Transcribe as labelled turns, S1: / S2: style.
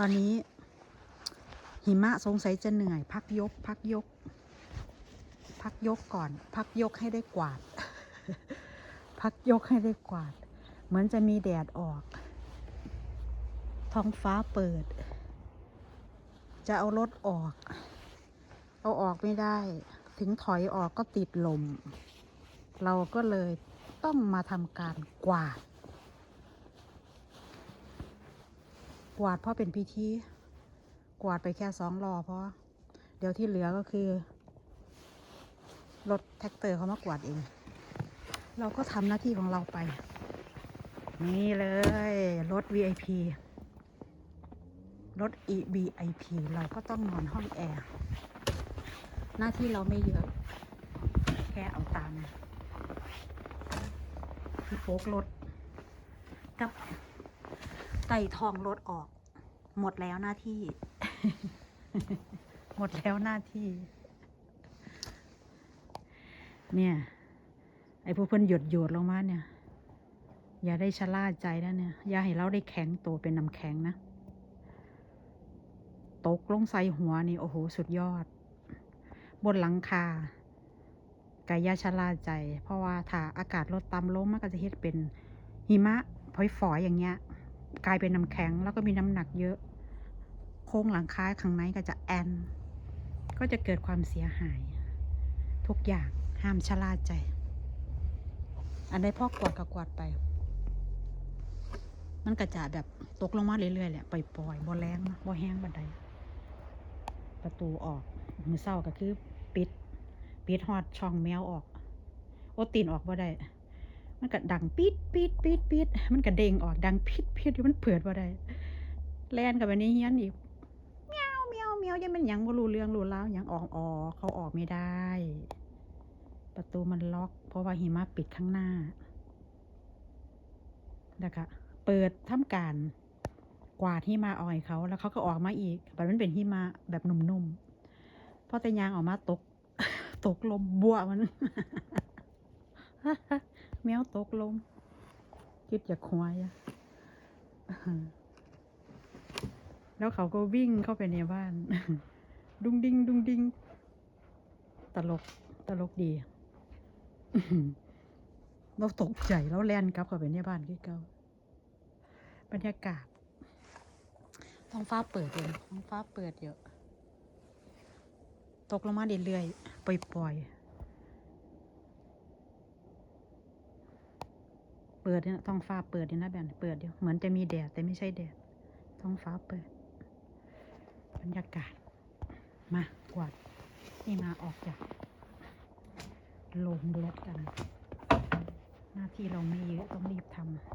S1: ตอนนี้ หิมะสงสัยจะเหนื่อย พักยก พักยก พักยกก่อน พักยกให้ได้กวาด พักยกให้ได้กวาด เหมือนจะมีแดดออก ท้องฟ้าเปิด จะเอารถออก เอาออกไม่ได้ ถึงถอยออกก็ติดลม เราก็เลยต้องมาทำการกวาด กวาดเพราะเป็นพิธี กวาดไปแค่สองรอเพราะ เดี๋ยวที่เหลือก็คือ รถแท็กเตอร์เขามากวาดเอง เราก็ทำหน้าที่ของเราไป นี่เลย รถ VIP รถ EVIP เราก็ต้องนอนห้องแอร์ หน้าที่เราไม่เยอะ แค่เอาตามที่โฟกรถกับ ไต่ทองรถออก หมดแล้วหน้าที่ หมดแล้วหน้าที่ เนี่ย ไอ้ผู้เพิ่อนหยดหยดๆลงมาเนี่ย อย่าได้ชะล่าใจนะเนี่ย อย่าให้เราได้แข็งตัวเป็นน้ำแข็งนะ ตกลงใส่หัวนี่ โอ้โห สุดยอด บนหลังคากายาชะล่าใจ เพราะว่าถ้าอากาศลดต่ำลงมันก็จะเฮ็ดเป็นหิมะพอยฝอยอย่างเงี้ย กลายเป็นน้ำแข็งแล้วก็มีน้ำหนักเยอะ โค้งหลังคาข้างในก็จะแอน ก็จะเกิดความเสียหาย ทุกอย่างห้ามชะล่าใจ อันใดพ่อกวาดก็กวาดไป มันก็จะแบบตกลงมาเรื่อยๆแหละปล่อยๆบ่แรงนะบ่แห้งบันได ประตูออกมือเศร้าก็คือปิด ปิดฮอดช่องแมวออก โอตีนออกบ่ได้ มันก็ดังปิดปิดปิดปิดมันก็เด้งออกดังปิดปิดมันเปิดบ่ได้แล่นกับอันนี้เฮียนอีกเมียวเมียวเมียวยังเป็นยังบ่รู้เรื่องรู้ราวยังออกออกเขาออกไม่ได้ ประตูมันล็อก เพราะว่าหิมะปิดข้างหน้านะคะเปิดทำการกวาดหิมะออกให้เขา แล้วเขาก็ออกมาอีกแต่มันเป็นหิมะแบบนุ่มๆพอแต่ยางออกมาตก ตกลมบัวมัน แมวตกลมคิดอยากควายอะแล้วเขาก็วิ่งเข้าไปในบ้าน ดุงดิงดุงดิง ตลก ตลกดี เราตกใจเราแล่นกลับเข้าไปในบ้านคือเก่าบรรยากาศ ท้องฟ้าเปิดเลยท้องฟ้าเปิดเยอะ ตกลงมาเรื่อยๆปล่อยๆ เปิดเนี่ยท้องฟ้าเปิดเนี่นะแบนเปิดอยู่เหมือนจะมีแดดแต่ไม่ใช่แดดท้องฟ้าเปิด บรรยากาศ มากวาดนี่มาออกจากโรงรถกัน หน้าที่เราไม่เยอะต้องรีบทำ